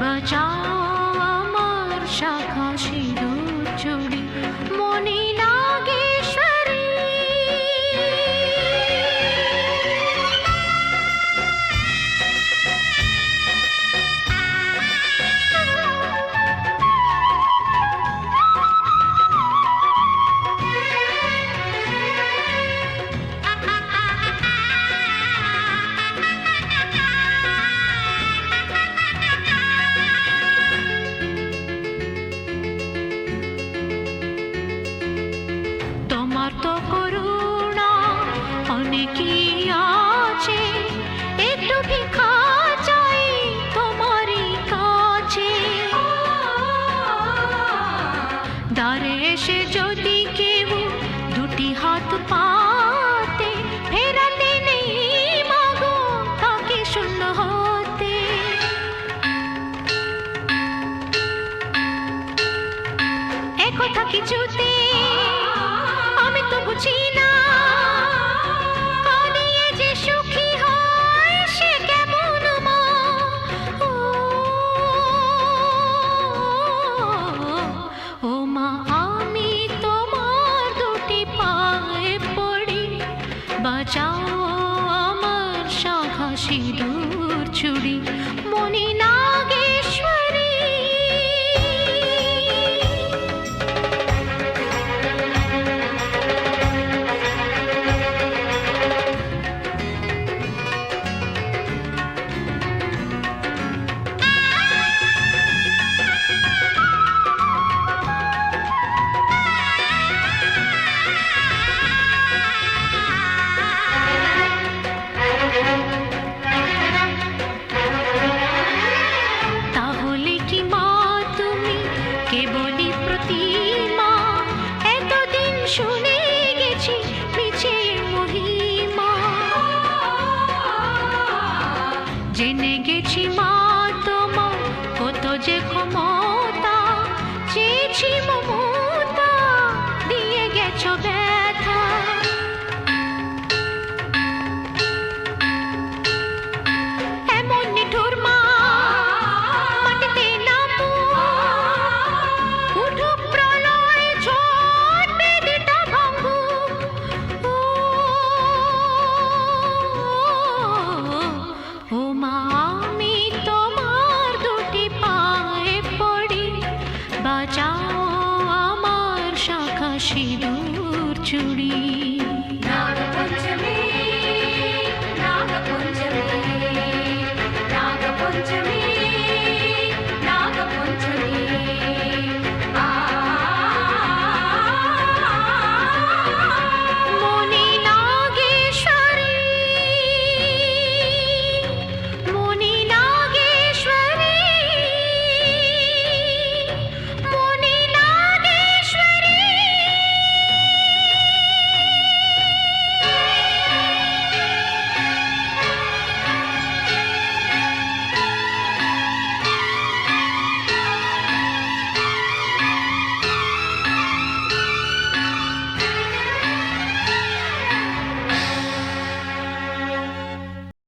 বাঁচাও আমার শাখা শিরো। অনেকই আছে? একটু ভিক্ষা চাই তোমারই কাছে। দ্বারে এসে যদি কেউ দুটি হাত পাতে, ফেরাতে নেই মাগো তাকে শূন্য হতে। একথা কিছুতে 记得。काशी दूर चुड़ी।